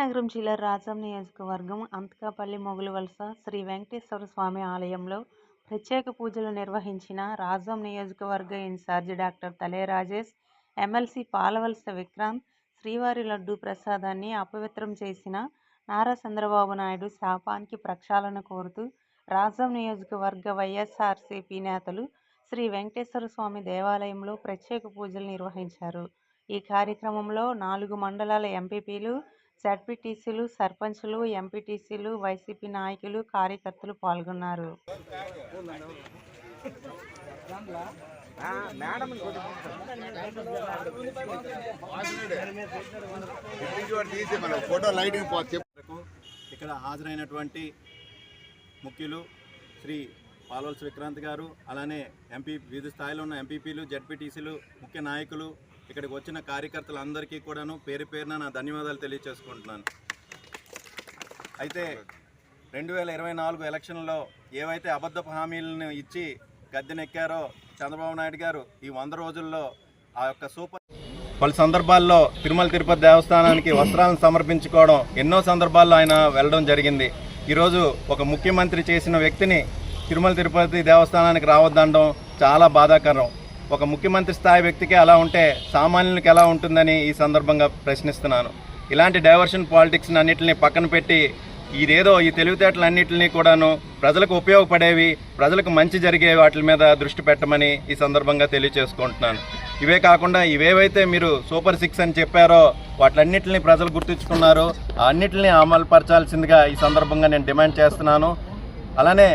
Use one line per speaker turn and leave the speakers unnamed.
విజయనగరం జిల్లా రాజం నియోజకవర్గం అంతకాపల్లి మొగులవలస శ్రీ వెంకటేశ్వర స్వామి ఆలయంలో ప్రత్యేక పూజలు నిర్వహించిన రాజం నియోజకవర్గ ఇన్ఛార్జి డాక్టర్ తలే రాజేష్ ఎమ్మెల్సీ పాలవలస విక్రాంత్ శ్రీవారి లడ్డూ ప్రసాదాన్ని అపవిత్రం చేసిన నారా చంద్రబాబు నాయుడు శాపానికి ప్రక్షాళన కోరుతూ రాజం నియోజకవర్గ వైఎస్ఆర్సీపీ నేతలు శ్రీ వెంకటేశ్వర స్వామి దేవాలయంలో ప్రత్యేక పూజలు నిర్వహించారు. ఈ కార్యక్రమంలో నాలుగు మండలాల ఎంపీపీలు జడ్పీటీసీలు సర్పంచ్లు, ఎంపీటీసీలు వైసీపీ నాయకులు కార్యకర్తలు పాల్గొన్నారు.
ఇక్కడ హాజరైనటువంటి ముఖ్యులు శ్రీ పాల్వలసి విక్రాంత్ గారు అలానే ఎంపీ వివిధ స్థాయిలో ఉన్న ఎంపీపీలు జడ్పీటీసీలు ముఖ్య నాయకులు ఇక్కడికి వచ్చిన కార్యకర్తలందరికీ కూడాను పేరు పేరున నా ధన్యవాదాలు తెలియజేసుకుంటున్నాను అయితే రెండు వేల ఇరవై నాలుగు ఎలక్షన్లో ఏవైతే అబద్ధపు హామీలను ఇచ్చి గద్దెనెక్కారో చంద్రబాబు నాయుడు గారు ఈ వంద రోజుల్లో ఆ యొక్క సూపర్ పలు సందర్భాల్లో తిరుమల తిరుపతి దేవస్థానానికి వస్త్రాలను సమర్పించుకోవడం ఎన్నో సందర్భాల్లో ఆయన వెళ్ళడం జరిగింది. ఈరోజు ఒక ముఖ్యమంత్రి చేసిన వ్యక్తిని తిరుమల తిరుపతి దేవస్థానానికి రావద్దనడం చాలా బాధాకరం. ఒక ముఖ్యమంత్రి స్థాయి వ్యక్తికి అలా ఉంటే సామాన్యునికి ఎలా ఉంటుందని ఈ సందర్భంగా ప్రశ్నిస్తున్నాను. ఇలాంటి డైవర్షన్ పాలిటిక్స్ని అన్నింటిని పక్కన పెట్టి ఇదేదో ఈ తెలివితేటలన్నింటినీ కూడాను ప్రజలకు ఉపయోగపడేవి ప్రజలకు మంచి జరిగే వాటి మీద దృష్టి పెట్టమని ఈ సందర్భంగా తెలియచేసుకుంటున్నాను. ఇవే కాకుండా ఇవేవైతే మీరు సూపర్ సిక్స్ అని చెప్పారో వాటిలన్నింటినీ ప్రజలు గుర్తుంచుకున్నారో. అన్నింటినీ అమలుపరచాల్సిందిగా ఈ సందర్భంగా నేను డిమాండ్ చేస్తున్నాను. అలానే